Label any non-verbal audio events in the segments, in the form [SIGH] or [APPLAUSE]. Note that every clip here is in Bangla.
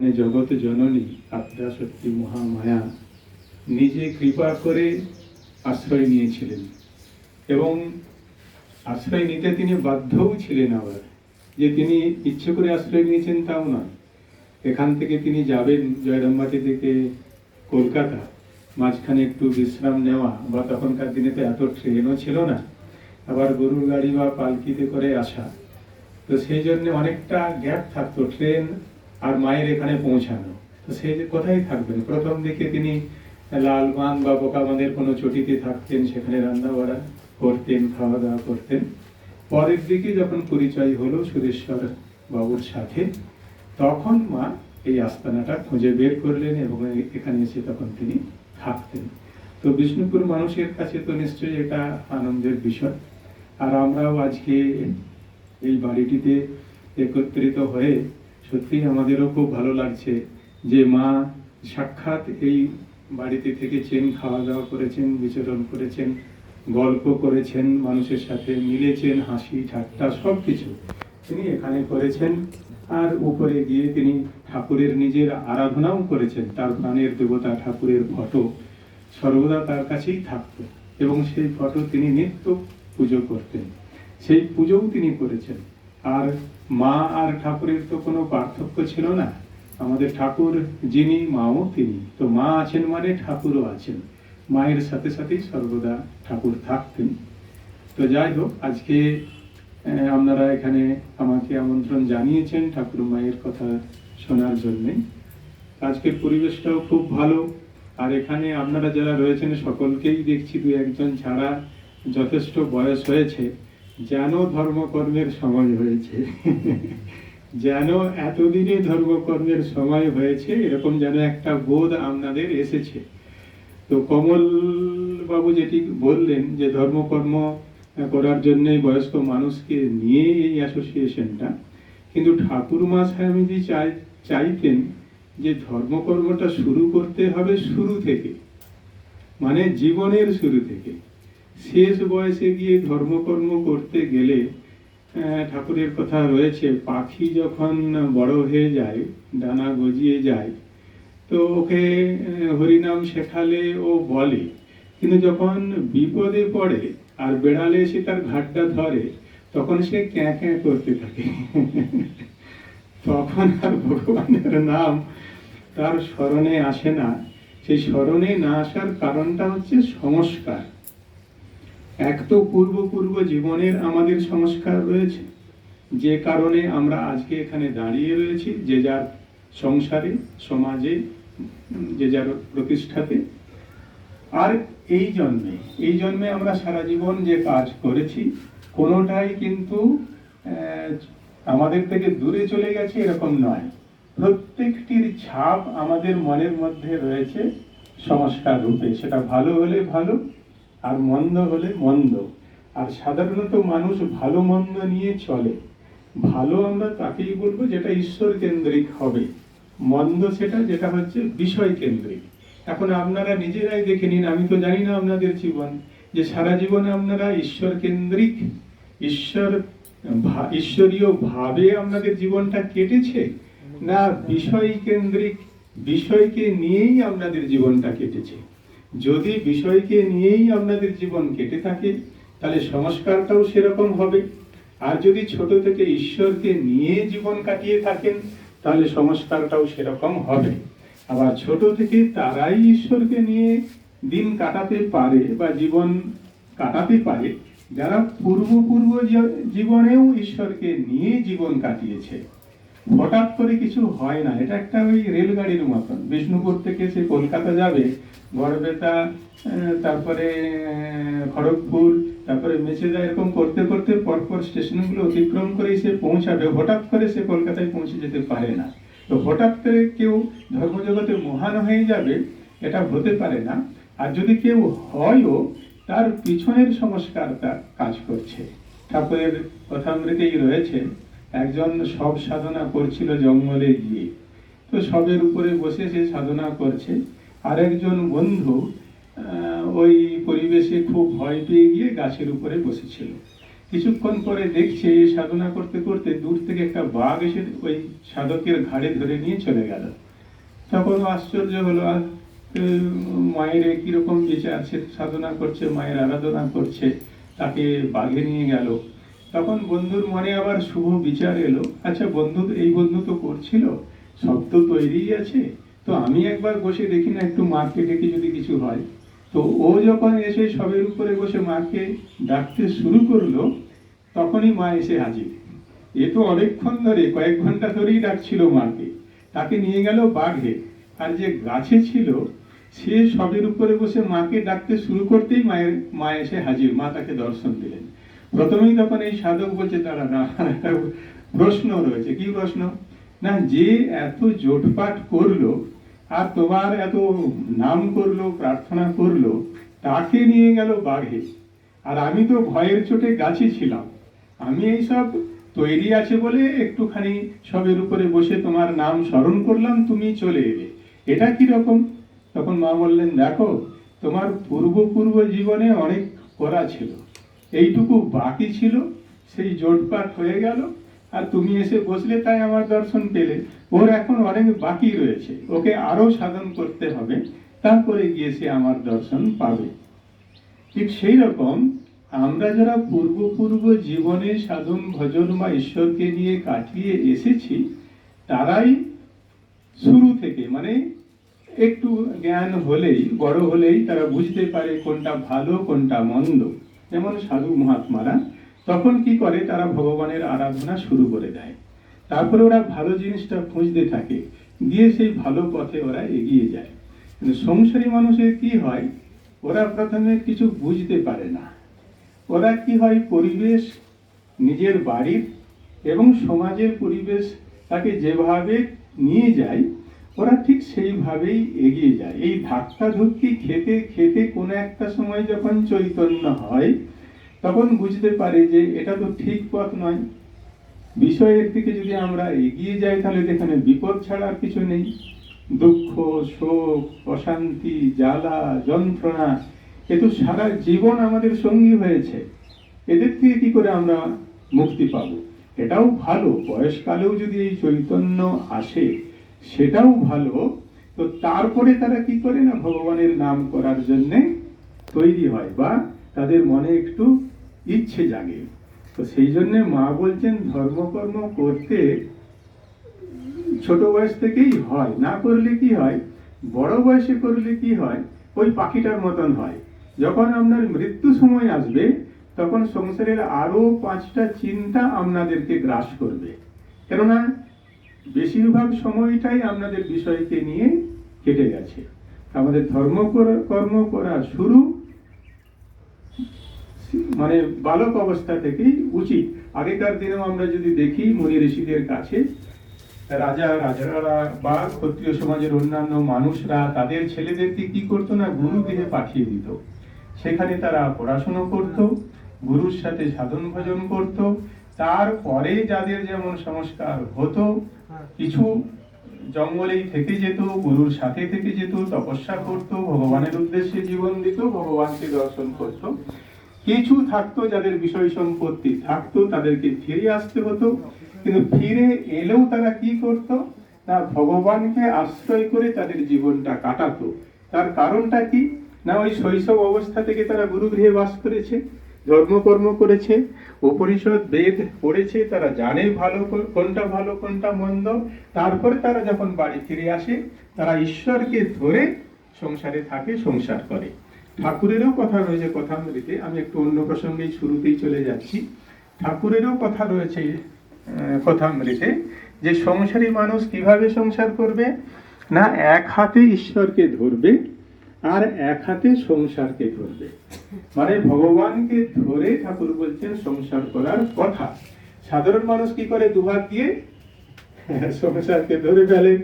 মানে জগৎ জননী আদ্যা সত্যি মহামায়া, নিজে কৃপা করে আশ্রয় নিয়েছিলেন। এবং আশ্রয় নিতে তিনি বাধ্যও ছিলেন আবার। যে তিনি ইচ্ছে করে আশ্রয় নিয়েছেন তাও নয়। এখান থেকে তিনি যাবেন জয়রামবাটি থেকে কলকাতা। মাঝখানে একটু বিশ্রাম নেওয়া বা তখনকার দিনে তো এত ট্রেনও ছিল না। আবার গরুর গাড়ি বা পালকিতে করে আসা। তো সেই জন্য অনেকটা গ্যাপ থাকতো, ট্রেন আর মায়ের এখানে পৌঁছানো। তো সেই যে কোথায় থাকবেন। প্রথম দিকে তিনি লালবাগ বা বোকাবাঁধের কোনো চটিতে থাকতেন, সেখানে রান্না বাড়া করতেন খাওয়া দাওয়া করতেন। পরের দিকে যখন পরিচয় হলো সুরেশ্বর বাবুর সাথে, তখন মা এই আস্তানাটা খুঁজে বের করলেন এবং এখানে এসে তখন তিনি থাকতেন। তো বিষ্ণুপুর মানুষের কাছে তো নিশ্চয়ই এটা আনন্দের বিষয়। আর আমরাও আজকে এই বাড়িটিতে একত্রিত হয়ে সত্যিই আমাদেরও খুব ভালো লাগছে যে মা সাক্ষাৎ এই বাড়িতে থেকেছেন খাওয়া দাওয়া করেছেন, বিচরণ করেছেন, গল্প করেছেন, মানুষের সাথে মিলেছেন, হাসি, ঠাট্টা সব কিছু তিনি এখানে করেছেন। আর উপরে গিয়ে তিনি ঠাকুরের নিজের আরাধনাও করেছেন, তার প্রাণের দেবতা ঠাকুরের ফটো সর্বদা তার কাছেই থাকতো এবং সেই ফটো তিনি নিত্য পুজো করতেন। সেই পুজোও তিনি করেছেন। আর মা আর ঠাকুরের তো কোনো পার্থক্য ছিল না। আমাদের ঠাকুর যিনি, মাও তিনি। তো মা আছেন মানে ঠাকুরও আছেন। মায়ের সাথে সাথেই সর্বদা ঠাকুর থাকতেন। তো যাই হোক, আজকে আপনারা এখানে আমাকে আমন্ত্রণ জানিয়েছেন ঠাকুর মায়ের কথা শোনার জন্যে। আজকের পরিবেশটাও খুব ভালো। আর এখানে আপনারা যারা রয়েছেন, সকলকেই দেখছি দু একজন ছাড়া যথেষ্ট বয়স হয়েছে। যেন ধর্মকর্মের সময় হয়েছে। যেন এতদিনে ধর্মকর্মের সময় হয়েছে, এরকম যেন একটা বোধ আপনাদের এসেছে। তো কমল বাবু যেটি বললেন যে ধর্মকর্ম করার জন্য বয়স্ক মানুষকে নিয়ে এই অ্যাসোসিয়েশনটা, কিন্তু ঠাকুরমা স্বামীজি চাই, চাইতেন যে ধর্মকর্মটা শুরু করতে হবে শুরু থেকে মানে জীবনের শুরু থেকে। শেষ বয়সে গিয়ে ধর্মকর্ম করতে গেলে ঠাকুরের কথা রয়েছে, পাখি যখন বড় হয়ে যায়, ডানা গজিয়ে যায়, তো ওকে হরিনাম শেখালে ও বলে। কিন্তু যখন বিপদে পড়ে আর বেড়ালে সে তার ঘাটটা ধরে, তখন সে ক্যাঁ ক্যাঁ করতে থাকে। [LAUGHS] তখন আর ভগবানের নাম তার স্মরণে আসে না। সেই স্মরণে না আসার কারণটা হচ্ছে সংস্কার। এক তো পূর্ব পূর্ব জীবনের আমাদের সংস্কার রয়েছে, যে কারণে আমরা আজকে এখানে দাঁড়িয়ে রয়েছি, যে যার সংসারে, সমাজে, যে যার প্রতিষ্ঠাতে। আর এই জন্মে এই জন্মে আমরা সারা জীবন যে কাজ করেছি, কোনোটাই কিন্তু আমাদের থেকে দূরে চলে গেছে এরকম নয়। প্রত্যেকটির ছাপ আমাদের মনের মধ্যে রয়েছে সংস্কার রূপে, সেটা ভালো হলে ভালো আর মন্দ হলে মন্দ। আর সাধারণত মানুষ ভালো মন্দ নিয়ে চলে। ভালো আমরা তাকেই বলব যেটা ঈশ্বর কেন্দ্রিক হবে। মন্দ সেটা যেটা হচ্ছে বিষয় কেন্দ্রিক। এখন আপনারা নিজেরাই দেখে নিন, আমি তো জানি না আপনাদের জীবন, যে সারা জীবনে আপনারা ঈশ্বর কেন্দ্রিক, ঈশ্বর ঈশ্বরীয় ভাবে আপনাদের জীবনটা কেটেছে? না, বিষয় কেন্দ্রিক, বিষয়কে নিয়েই আপনাদের জীবনটা কেটেছে? যদি বিষয়কে নিয়েই আপনাদের জীবন কেটে থাকে, তাহলে সংস্কারটাও সেরকম হবে। আর যদি ছোট থেকে ঈশ্বরকে নিয়ে জীবন কাটিয়ে থাকেন, তাহলে সংস্কারটাও সেরকম হবে। আবার ছোট থেকে তারাই ঈশ্বরকে নিয়ে দিন কাটাতে পারে বা জীবন কাটাতে পারে, যারা পূর্ব পূর্ব জীবনেও ঈশ্বরকে নিয়ে জীবন কাটিয়েছে। হঠাৎ করে কিছু হয় না, এটা একটা ওই রেলগাড়ির মতন। বিষ্ণুপুর থেকে সে কলকাতা যাবে গড়বেতা আহ, তারপরে খড়গপুর তারপরে মেচেদা এরকম করতে করতে পরপর স্টেশনগুলো অতিক্রম করে সে পৌঁছাবে। হঠাৎ করে সে কলকাতায় পৌঁছে যেতে পারে না। তো হঠাৎ করে কেউ ধর্মজগতে মহান হয়ে যাবে এটা হতে পারে না। আর যদি কেউ হয়ও তার পিছনের সংস্কার সংস্কারটা কাজ করছে। ঠাকুরের কথামৃতেই রয়েছে একজন সব সাধনা করছিল জঙ্গলে গিয়ে। তো সবের উপরে বসে সে সাধনা করছে। আরেকজন বন্ধু ওই পরিবেশে খুব ভয় পেয়ে গিয়ে গাছের উপরে বসেছিল। কিছুক্ষণ পরে দেখছে, সাধনা করতে করতে দূর থেকে একটা বাঘ এসে ওই সাধকের ঘাড়ে ধরে নিয়ে চলে গেল। তখন আশ্চর্য হলো আর মায়ের কীরকম বিচার আছে সাধনা করছে, মায়ের আরাধনা করছে, তাকে বাঘে নিয়ে গেল? তখন বন্ধুর মনে আবার শুভ বিচার এলো আচ্ছা বন্ধু, এই বন্ধু তো করছিল, সব তো তৈরি আছে তো আমি একবার বসে দেখি না, একটু মাকে ডেকে যদি কিছু হয়। তো ও যখন এসে সবের উপরে বসে মাকে ডাকতে শুরু করল, তখনই মা এসে হাজির। এ তো অনেকক্ষণ ধরে, কয়েক ঘণ্টা ধরেই ডাকছিল মাকে। তাকে নিয়ে গেল বাঘে। আর যে গাছে ছিল, সে সবের উপরে বসে মাকে ডাকতে শুরু করতেই মায়ের, মা এসে হাজির। মা তাকে দর্শন দিলেন। প্রথমেই তখন এই সাধক বলছে তারা না প্রশ্ন রয়েছে। কি প্রশ্ন? না, যে এত জোটপাট করল আর তোমার এত নাম করল, প্রার্থনা করল, তাকে নিয়ে গেল বাঘে। আর আমি তো ভয়ের চোটে গাছে ছিলাম। আমি এইসব তৈরি আছে বলে একটুখানি সবের উপরে বসে তোমার নাম স্মরণ করলাম, তুমি চলে এলে। এটা কি রকম? তখন মা বললেন, দেখো, তোমার পূর্ব পূর্ব জীবনে অনেক করা ছিল। এইটুকু বাকি ছিল, সেই জোটপাট হয়ে গেল, আর তুমি এসে বসলে, তাই আমার দর্শন পেলে। ওর এখন অনেক বাকি রয়েছে। ওকে আরও সাধন করতে হবে, তারপরে গিয়ে সে আমার দর্শন পাবে। ঠিক সেই রকম আমরা যারা পূর্বপূর্ব জীবনে সাধন ভজন বা ঈশ্বরকে নিয়ে কাটিয়ে এসেছি, তারাই শুরু থেকে মানে একটু জ্ঞান হলেই, বড় হলেই তারা বুঝতে পারে কোনটা ভালো, কোনটা মন্দ। যেমন সাধু মহাত্মারা, তখন কি করে, তারা ভগবানের আরাধনা শুরু করে দেয়। তারপরে ওরা ভালো জিনিসটা খুঁজতে থাকে। দিয়ে সেই ভালো পথে ওরা এগিয়ে যায়। কিন্তু সংসারী মানুষের কি হয়? ওরা প্রথমে কিছু বুঝতে পারে না। ওরা কি হয়? পরিবেশ, নিজের বাড়ির এবং সমাজের পরিবেশ তাকে যেভাবে নিয়ে যায়, ওরা ঠিক সেইভাবেই এগিয়ে যায়। এই ধাক্কা ধুক্কি খেতে খেতে কোনো একটা সময় যখন চৈতন্য হয়, তখন বুঝতে পারে যে এটা তো ঠিক পথ নয়। বিষয়ের দিকে যদি আমরা এগিয়ে যাই, তাহলে তো এখানে বিপদ ছাড়া আর কিছু নেই। দুঃখ, শোক, অশান্তি, জ্বালা, যন্ত্রণা, এ তো সারা জীবন আমাদের সঙ্গী হয়েছে। এদের থেকে কি করে আমরা মুক্তি পাব? এটাও ভালো। বয়সকালেও যদি এই চৈতন্য আসে, সেটাও ভালো। তো তারপরে তারা কি করে না ভগবানের নাম করার জন্যে তৈরি হয় বা তাদের মনে একটু ইচ্ছে জাগে। তো সেই জন্য মা বলছেন ধর্মকর্ম করতে ছোট বয়স থেকেই হয়। না করলে কি হয়? বড় বয়সে করলে কি হয়? ওই পাখিটার মতন হয়। যখন আপনার মৃত্যু সময় আসবে, তখন সংসারের আরও পাঁচটা চিন্তা আপনাদেরকে গ্রাস করবে। কেননা বেশিরভাগ সময়টাই আপনাদের বিষয়কে নিয়ে কেটে গেছে। আমাদের ধর্ম কর্ম করা শুরু মানে বালক অবস্থা থেকেই উচিত। আগেকার দিনেও আমরা যদি দেখি মুনি ঋষিদের কাছে, রাজা, রাজারা বা ক্ষত্রিয় সমাজের অন্যান্য মানুষরা তাদের ছেলেদেরকে কি করতো না? গুরু গৃহে পাঠিয়ে দিত। সেখানে তারা পড়াশুনো করত, গুরুর সাথে সাধন ভজন করত। তারপরে যাদের যেমন সংস্কার হতো, কিছু জঙ্গলেই থেকে যেত, গুরুর সাথে থেকে যেত, তপস্যা করত, ভগবানের উদ্দেশ্যে জীবন দিত, ভগবানকে দর্শন করত। কিছু থাকতো যাদের বিষয় সম্পত্তি থাকতো, তাদেরকে ফিরে আসতে হতো। কিন্তু ফিরে এলেও তারা কি করত? না, ভগবানকে আশ্রয় করে তাদের জীবনটা কাটাতো। তার কারণটা কি? না, ওই শৈশব অবস্থা থেকে তারা গুরুগৃহে বাস করেছে, ধর্মকর্ম করেছে, উপনিষদ, বেদ পড়েছে, তারা জানে ভালো কোনটা ভালো, কোনটা মন্দ। তারপরে তারা যখন বাড়ি ফিরে আসে, তারা ঈশ্বরকে ধরে সংসারে থাকে, সংসার করে। ঠাকুরেরও কথা রয়েছে কথামৃতে, আমি একটু অন্য প্রসঙ্গেই শুরুতেই চলে যাচ্ছি। ঠাকুরেরও কথা রয়েছে কথামৃতে, যে সংসারী মানুষ কীভাবে সংসার করবে? না, এক হাতে ঈশ্বরকে ধরবে আর এক হাতে সংসারকে ধরবে মানে ভগবানকে ধরে ঠাকুর বলছেন সংসার করার কথা। সাধারণ মানুষ কি করে দুহাত দিয়ে? সংসারকে ধরে ফেলে।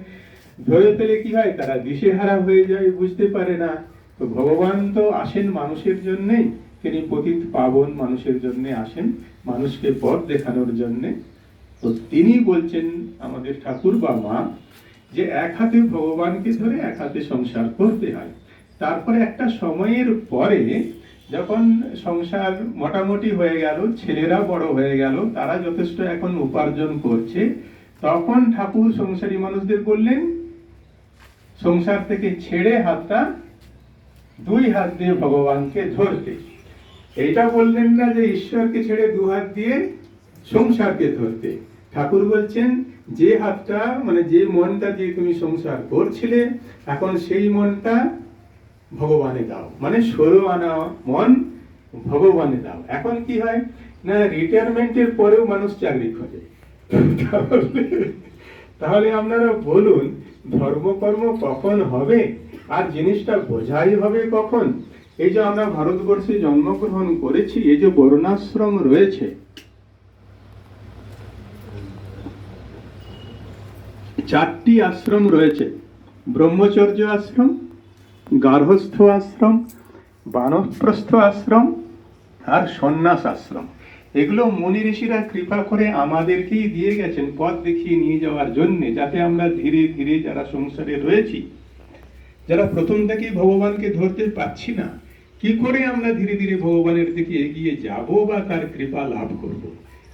ধরে ফেলে কি হয়? তারা দিশেহারা হয়ে যায়, বুঝতে পারে না। তো ভগবান তো আসেন মানুষের জন্যেই। তিনি পতিত পাবন মানুষের জন্য আসেন, মানুষকে পথ দেখানোর জন্যে। তো তিনি বলছেন আমাদের ঠাকুর বা মা যে এক হাতে ভগবানকে ধরে এক হাতে সংসার করতে হয়। তারপরে একটা সময়ের পরে যখন সংসার মোটামুটি হয়ে গেল, ছেলেরা বড় হয়ে গেল, তারা যথেষ্ট এখন উপার্জন করছে, তখন ঠাকুর সংসারী মানুষদের বললেন, সংসার থেকে ছেড়ে হাতটা দুই হাত দিয়ে ভগবানকে ধরতে। এটা বললেন না যে ঈশ্বরকে ছেড়ে দু হাত দিয়ে সংসারকে ধরতে। ঠাকুর বলছেন, যে হাতটা মানে যে মনটা দিয়ে তুমি সংসার করছিলে, এখন সেই মনটা ভগবানে দাও। মানে সরো আনা মন ভগবানে দাও। এখন কি হয়? না রিটায়ারমেন্টের পরেও মানুষ চাকরি খোঁজে। তাহলে- আপনারা বলুন, ধর্মকর্ম কখন হবে? আর জিনিসটা বোঝাই হবে কখন? এই যে আমরা ভারতবর্ষে জন্মগ্রহণ করেছি, এই যে বর্ণাশ্রম রয়েছে। চারটি আশ্রম রয়েছে। ব্রহ্মচর্য আশ্রম গার্হস্থ আশ্রম, বানপ্রস্থ আশ্রম, আর সন্ন্যাস আশ্রম। এগুলো মুনি ঋষিরা কৃপা করে আমাদেরকেই দিয়ে গেছেন, পথ দেখিয়ে নিয়ে যাওয়ার জন্যে, যাতে আমরা ধীরে ধীরে যারা সংসারে রয়েছি যারা প্রথম থেকেই ভগবানকে ধরতে পারছি না, কি করে আমরা ধীরে ধীরে ভগবানের দিকে এগিয়ে যাব বা তার কৃপা লাভ করব।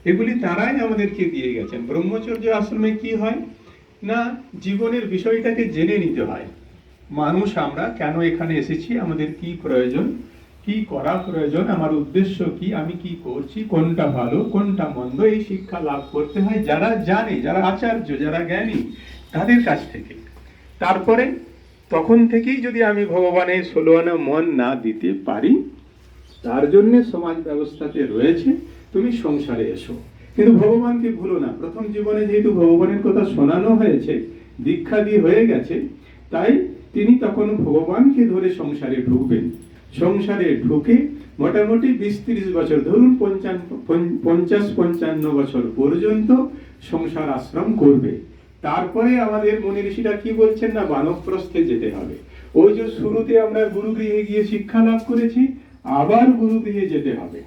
এগুলি তারাই আমাদেরকে দিয়ে গেছেন। ব্রহ্মচর্য আশ্রমে কি হয়? না, জীবনের বিষয়টাকে জেনে নিতে হয়। মানুষ, আমরা কেন এখানে এসেছি? আমাদের কি প্রয়োজন? কি করা প্রয়োজন? আমার উদ্দেশ্য কি? আমি কি করছি? কোনটা ভালো, কোনটা মন্দ? এই শিক্ষা লাভ করতে হয় যারা জানে, যারা আচার্য, যারা জ্ঞানী, তাদের কাছ থেকে। তারপরে তখন থেকেই যদি আমি ভগবানের ষোলো আনা মন না দিতে পারি, তার জন্য সমাজ ব্যবস্থাতে রয়েছে, তুমি সংসারে এসো। কিন্তু ভগবানকে ভুলো না। প্রথম জীবনে যেহেতু ভগবানের কথা শোনানো হয়েছে দীক্ষা দিয়ে হয়ে গেছে, তাই তিনি তখন ভগবানকে ধরে সংসারে ঢুকবেন। সংসারে ঢুকে মোটামুটি বিশ তিরিশ বছর, ধরুন পঞ্চান্ন পঞ্চাশ পঞ্চান্ন বছর পর্যন্ত সংসার আশ্রম করবে। তারপরে আমাদের মুনি ঋষিরা কি বলছেন না, বানপ্রস্থে যেতে হবে। ওই যে শুরুতে আমরা গুরুগৃহে গিয়ে শিক্ষা লাভ করেছি, আবার গুরুগৃহে যেতে হবে,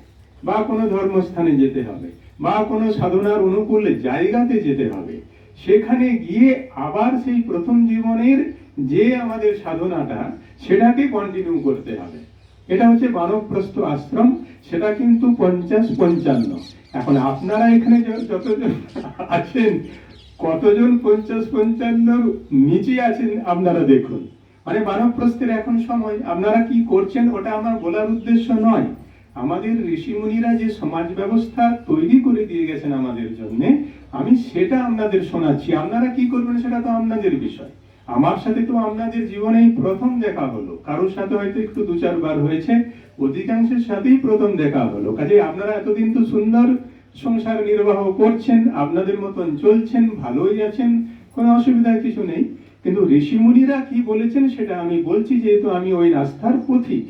বা কোনো ধর্মস্থানে যেতে হবে, বা কোনো সাধনার অনুকূল জায়গাতে যেতে হবে। সেখানে গিয়ে আবার সেই প্রথম জীবনের যে আমাদের সাধনাটা, সেটাকে কন্টিনিউ করতে হবে। এটা হচ্ছে মানবপ্রস্থ আশ্রম, সেটা কিন্তু পঞ্চাশ পঞ্চান্ন। এখন আপনারা এখানে যতজন আছেন কতজন পঞ্চাশ পঞ্চান্নর নিচে আছেন আপনারা দেখুন। মানে মানবপ্রস্থের এখন সময়, আপনারা কি করছেন ওটা আমার বলার উদ্দেশ্য নয়। আমাদের ঋষিমুনিরা যে সমাজ ব্যবস্থা তৈরি করে দিয়ে গেছেন আমাদের জন্য, আমি সেটা আপনাদের শোনাচ্ছি। আপনারা কি করবেন সেটা তো আপনাদের বিষয়। আমার সাথে তো আপনাদের জীবনেই প্রথম দেখা হলো। কারোর সাথে হয়তো একটু দু চারবার হয়েছে, অধিকাংশের সাথেই প্রথম দেখা হলো। কাজে আপনারা এতদিন তো সুন্দর সংসার নির্বাহ করছেন, আপনাদের মতন চলছেন, ভালোই আছেন, কোনো অসুবিধা কিছু নেই। কিন্তু ঋষিমুনিরা কি বলেছেন সেটা আমি বলছি, যেহেতু আমি ওই রাস্তার পথিক।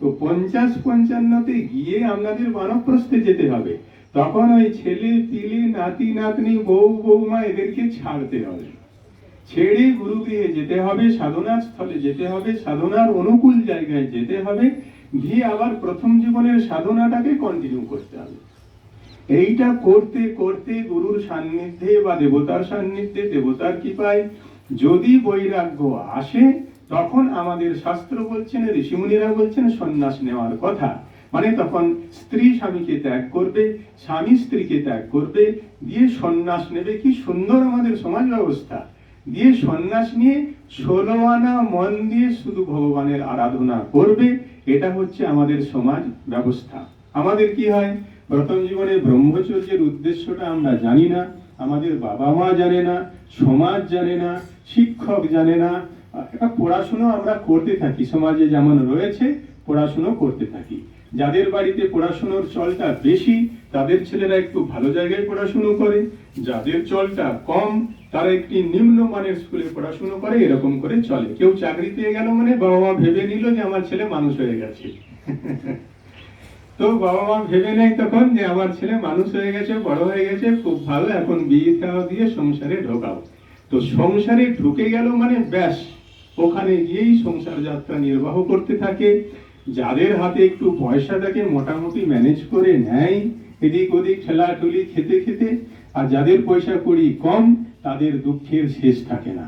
তো পঞ্চাশ পঞ্চান্নতে গিয়ে আপনাদের মানবপ্রস্থে যেতে হবে। তখন ওই ছেলে পিলে নাতি, নাতনি, বউ বৌমা এদেরকে ছাড়তে হবে। ছেড়ে গুরুগৃহে যেতে হবে, সাধনার স্থলে যেতে হবে, সাধনার অনুকূল জায়গায় যেতে হবে। গিয়ে আবার প্রথম জীবনের সাধনাটাকে কন্টিনিউ করতে হবে। এইটা করতে করতে গুরুর সান্নিধ্যে বা দেবতার সান্নিধ্যে দেবতার কৃপায় যদি বৈরাগ্য আসে, তখন আমাদের শাস্ত্র বলছেন, ঋষিমুনিরা বলছেন, সন্ন্যাস নেওয়ার কথা। মানে তখন স্ত্রী স্বামীকে ত্যাগ করবে, স্বামী স্ত্রীকে ত্যাগ করবে, দিয়ে সন্ন্যাস নেবে। কি সুন্দর আমাদের সমাজ ব্যবস্থা। দিয়ে সন্ন্যাস নিয়ে ষোলো আনা মন দিয়ে শুধু ভগবানের আরাধনা করবে, এটা হচ্ছে আমাদের সমাজ ব্যবস্থা। আমাদের কি হয়? প্রথম জীবনে ব্রহ্মচর্যের উদ্দেশ্যটা আমরা জানি না, আমাদের বাবা মা জানে না, সমাজ জানে না, শিক্ষক জানে না। একটা পড়াশুনো আমরা করতে থাকি, সমাজে যেমন রয়েছে, পড়াশুনো করতে থাকি। যাদের বাড়িতে পড়াশুনোর চলটা বেশি, তাদের ছেলেরা একটু ভালো জায়গায় পড়াশুনো করে। যাদের চলটা কম, তারা একটি নিম্ন মানের স্কুলে পড়াশুনো করে, এরকম করে চলে। কেউ চাকরি পেয়ে গেল মানে বাবা মা ভেবে নিল যে আমার ছেলে মানুষ হয়ে গেছে। তো বাবা মা ভেবে নেয় তখন যে আমার ছেলে মানুষ হয়ে গেছে, বড় হয়ে গেছে, খুব ভালো, এখন বিয়ে থাও দিয়ে সংসারে ঢোকাও। তো সংসারে ঢুকে গেল মানে ব্যাস, ওখানে গিয়েই সংসার যাত্রা নির্বাহ করতে থাকে। যাদের হাতে একটু পয়সা থাকে, মোটামুটি ম্যানেজ করে নেয়, এদিক ওদিক ঠেলাঠুলি, খেতে খেতে। আর যাদের পয়সা কড়ি কম, তাদের দুঃখের শেষ থাকে না।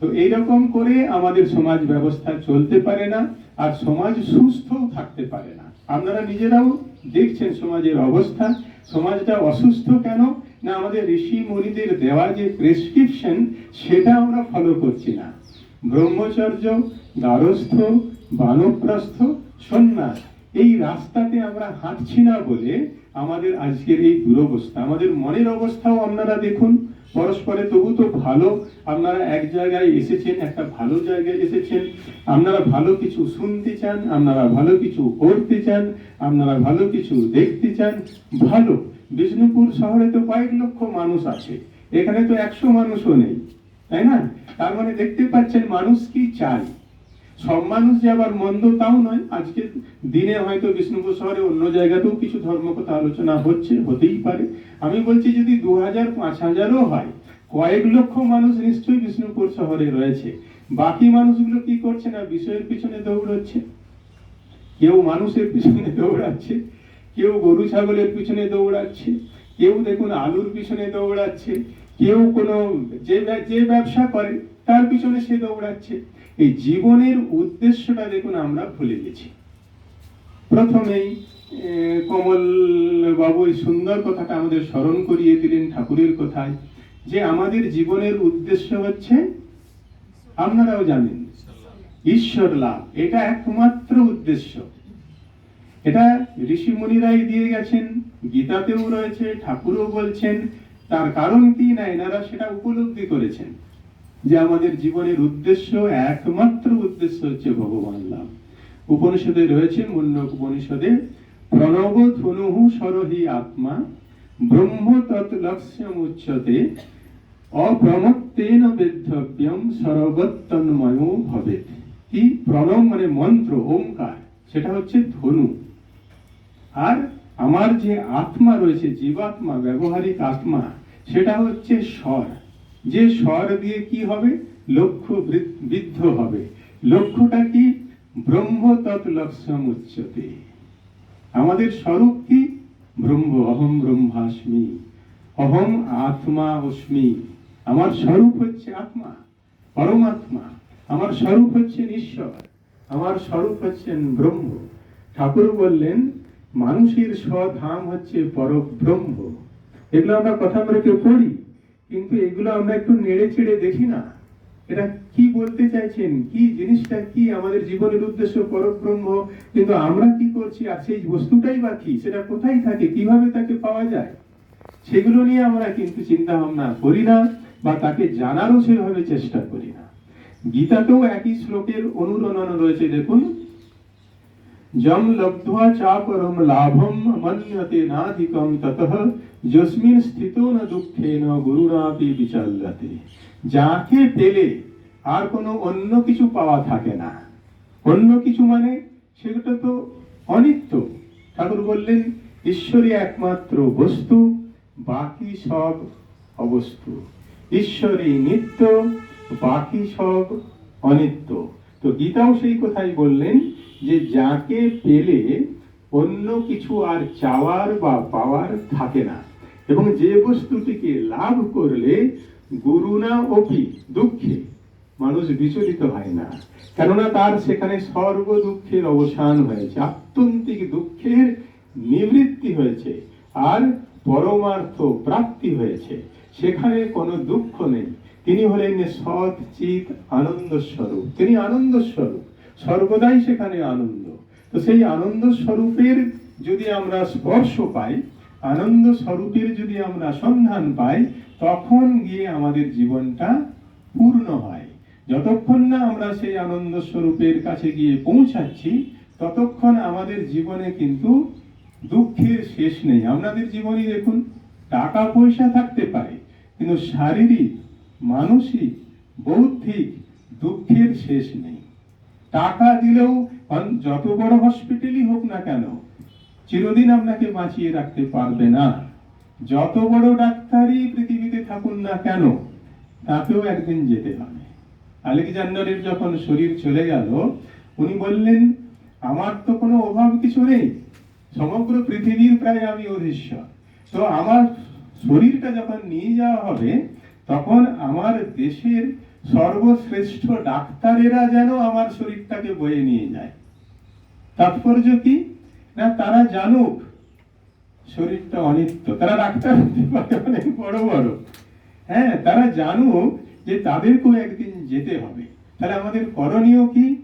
তো এইরকম করে আমাদের সমাজ ব্যবস্থা চলতে পারে না, আর সমাজ সুস্থও থাকতে পারে না। আপনারা নিজেরাও দেখছেন সমাজের অবস্থা। সমাজটা অসুস্থ কেন? না আমাদের ঋষি মুনিদের দেওয়া যে প্রেসক্রিপশন সেটা আমরা ফলো করছি না। ব্রহ্মচর্য, দ্বারস্থ, বানপ্রস্থ, সন্ন্যাস, এই রাস্তাতে আমরা হাঁটছি না বলে আমাদের আজকের এই দুরবস্থা, আমাদের মনের অবস্থাও আপনারা দেখুন। পরস্পরে তবু তো ভালো। আপনারা এক জায়গায় এসেছেন, একটা ভালো জায়গায় এসেছেন। আপনারা ভালো কিছু শুনতে চান, আপনারা ভালো কিছু করতে চান, আপনারা ভালো কিছু দেখতে চান, ভালো। বিষ্ণুপুর শহরে তো কয়েক লক্ষ মানুষ আছে। এখানে তো একশো মানুষও নেই, তাই না? তার মানে দেখতে পাচ্ছেন মানুষ কি চায়? সব মানুষ যে আবার মন্দ তাও নয়। আজকে দিনে হয়তো বিষ্ণুপুর শহরে অন্য জায়গাতেও কিছু ধর্মকথা আলোচনা হচ্ছে, হতেই পারে। আমি বলছি যদি দু হাজার পাঁচ হাজারও হয়, কয়েক লক্ষ মানুষ নিশ্চয়ই বিষ্ণুপুর শহরে রয়েছে। বাকি মানুষগুলো কি করছে না? বিষয়ের পিছনে দৌড়চ্ছে। কেউ মানুষের পিছনে দৌড়াচ্ছে, কেউ গরু ছাগলের পিছনে দৌড়াচ্ছে, কেউ দেখুন আলুর পিছনে দৌড়াচ্ছে, কেউ কোনো যে যে ব্যবসা করে তার পিছনে সে দৌড়াচ্ছে। এই জীবনের উদ্দেশ্যটা দেখুন, আমরা ভুলে গেছি। প্রথমেই কমল বাবু এই সুন্দর কথাটা আমাদের স্মরণ করিয়ে দিলেন ঠাকুরের কথায়, যে আমাদের জীবনের উদ্দেশ্য হচ্ছে, আপনারাও জানেন, ঈশ্বর লাভ। এটা একমাত্র উদ্দেশ্য। এটা ঋষি মুনিরাই দিয়ে গেছেন, গীতাতেও রয়েছে, ঠাকুরও বলছেন, তার কারণ কি না, এনারা সেটা উপলব্ধি করেছেন। যে আমাদের জীবনের উদ্দেশ্য একমাত্র উদ্দেশ্য হচ্ছে ভগবান লাভ। উপনিষদে রয়েছে মুন্ডক উপনিষদে, প্রণব ধনুহু সরহি আত্মা, ব্রহ্ম তৎ লক্ষ্যম উচ্চতে, অপ্রমত্তেন বেদ্ধব্যম সর্বতন্ময় ভবে কি? প্রণব মানে মন্ত্র, ওমকার। সেটা হচ্ছে ধনু। আর আমার যে আত্মা রয়েছে, জীবাত্মা, ব্যবহারিক আত্মা, সেটা হচ্ছে স্বর। যে স্বর দিয়ে কি হবে? লক্ষ্য বৃদ্ধ হবে। লক্ষ্যটা কি? ব্রহ্ম তৎলক্ষ্যম উচ্চতে। আমাদের স্বরূপ কি? ব্রহ্ম, অহম ব্রহ্মাস্মি, অহম আত্মা অস্মি। আমার স্বরূপ হচ্ছে আত্মা, পরমাত্মা। আমার স্বরূপ হচ্ছেন ঈশ্বর, আমার স্বরূপ হচ্ছেন ব্রহ্ম। ঠাকুর বললেন, মানুষের স্বধাম হচ্ছে পরব্রহ্ম। এগুলো আমরা কথা বলে কেউ পড়ি? কিন্তু এগুলো আমরা একটু নেড়ে চেড়ে দেখি না। এটা কি বলতে চাইছেন? কি জিনিসটা কি আমাদের জীবনের উদ্দেশ্য? পরব্রহ্ম। কিন্তু আমরা কি করছি? আর সেই বস্তুটাই বা কি? সেটা কোথায় থাকে? কীভাবে তাকে পাওয়া যায়? সেগুলো নিয়ে আমরা কিন্তু চিন্তা ভাবনা করি না বা তাকে জানারও সেভাবে চেষ্টা করি না। গীতাতেও একই শ্লোকের অনুরণন রয়েছে, দেখুন। জম লব্ধ্বা চাপরম লাভম মন্যতে নাধিকম ততঃ যস্মিন স্থিত ন দুঃখেন গুরুরাপি বিচাল্যতে যাকে পেলে আর কোনো অন্য কিছু পাওয়া থাকে না। অন্য কিছু মানে সেটা তো অনিত্য। ঠাকুর বললেন, ঈশ্বরই একমাত্র বস্তু, বাকি সব অবস্তু। ঈশ্বরই নিত্য, বাকি সব অনিত্য। তো গীতাও সেই কথাই বললেন যে যাকে পেলে অন্য কিছু আর চাওয়ার বা পাওয়ার থাকে না। এবং যে বস্তুটিকে লাভ করলে গুরুনা অপি দুঃখে মানুষ বিচলিত হয় না। কেননা তার সেখানে সর্ব দুঃখের অবসান হয়েছে, আত্যন্তিক দুঃখের নিবৃত্তি হয়েছে আর পরমার্থ প্রাপ্তি হয়েছে। সেখানে কোনো দুঃখ নেই। তিনি হলেন সৎ চিত আনন্দ স্বরূপ তিনি আনন্দ স্বরূপ সর্বদাই সেখানে আনন্দ। তো সেই আনন্দ স্বরূপের যদি আমরা স্পর্শ পাই আনন্দ স্বরূপের যদি আমরা সন্ধান পাই, তখন গিয়ে আমাদের জীবনটা পূর্ণ হয়। যতক্ষণ না আমরা সেই আনন্দ স্বরূপের কাছে গিয়ে পৌঁছাচ্ছি, ততক্ষণ আমাদের জীবনে কিন্তু দুঃখের শেষ নেই। আপনাদের জীবনে দেখুন টাকা পয়সা থাকতে পারে, কিন্তু শারীরিক মানসিক বৌদ্ধিক দুঃখের শেষ নেই। টাকা দিলেও যত বড় হসপিটালই হোক না কেন, চিরদিন আপনাকে বাঁচিয়ে রাখতে পারবে না। যত বড় ডাক্তারই পৃথিবীতে থাকুন না কেন তাকেও একদিন যেতে হবে। আলেকজান্ডারের যখন শরীর চলে গেল, উনি বললেন, আমার তো কোনো অভাব কিছু নেই। সমগ্র পৃথিবীর প্রায় আমি অধীশ্বর। তো আমার শরীরটা যখন নিয়ে যাওয়া হবে তখন আমার দেশের সর্বশ্রেষ্ঠ ডাক্তারেরা যেন আমার শরীরটাকে বয়ে নিয়ে যায়। তাৎপর্য কি? না, তারা জানুক, শরীরটা অনিত্য। তারা ডাক্তার হতে পারে, অনেক বড় বড়। হ্যাঁ তারা জানুক যে তাদেরকেও একদিন যেতে হবে। তাহলে আমাদের করণীয় কি?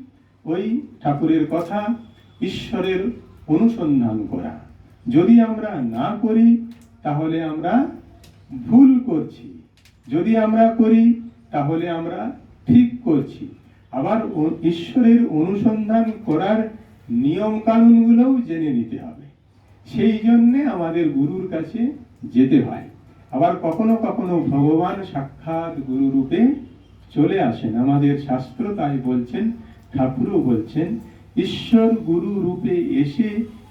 ওই ঠাকুরের কথা, ঈশ্বরের অনুসন্ধান করা। যদি আমরা না করি, তাহলে আমরা ভুল করছি। যদি আমরা করি, তাহলে আমরা ঠিক করছি। আবার ঈশ্বরের অনুসন্ধান করার নিয়ম কানুনগুলোও জেনে নিতে হবে। সেই জন্যে আমাদের গুরুর কাছে যেতে হয়। আবার কখনো কখনো ভগবান সাক্ষাৎ গুরু রূপে চলে আসেন। আমাদের শাস্ত্র তাই বলছেন, ঠাকুরও বলছেন, ঈশ্বর গুরু রূপে এসে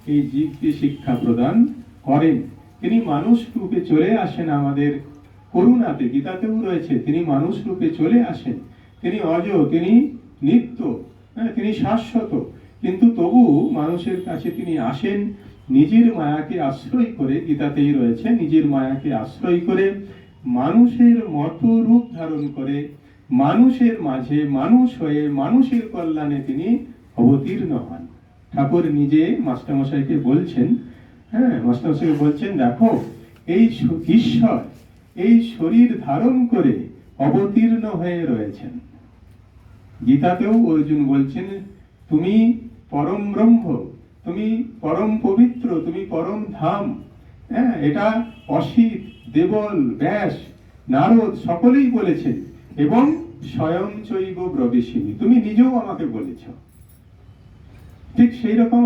এই জীবকে শিক্ষা প্রদান করেন। তিনি মানুষ রূপে চলে আসেন আমাদের করুণাতে গীতাতেও রয়েছে। তিনি মানুষ রূপে চলে আসেন। তিনি অজ তিনি নিত্য হ্যাঁ, তিনি শাশ্বত। কিন্তু তবু মানুষের কাছে তিনি আসেন নিজের মায়াকে আশ্রয় করে গীতাতেই রয়েছে নিজের মায়াকে আশ্রয় করে মানুষের মতো রূপ ধারণ করে মানুষের মাঝে মানুষ হয়ে মানুষের কল্যাণে তিনি অবতীর্ণ হন। ঠাকুর নিজে মাস্টারমশাইকে বলছেন হ্যাঁ মাস্টারমশাইকে বলছেন দেখো এই ঈশ্বর এই শরীর ধারণ করে অবতীর্ণ হয়ে রয়েছেন। গীতাতেও অর্জুন বলছেন, তুমি পরম ব্রহ্ম, তুমি পরম পবিত্র, তুমি পরম ধাম। হ্যাঁ এটা অসিত, দেবল, ব্যাস, নারদ সকলেই বলেছেন এবং স্বয়ং চৈব ব্রবেশিনী তুমি নিজেও আমাকে বলেছ। ঠিক সেই রকম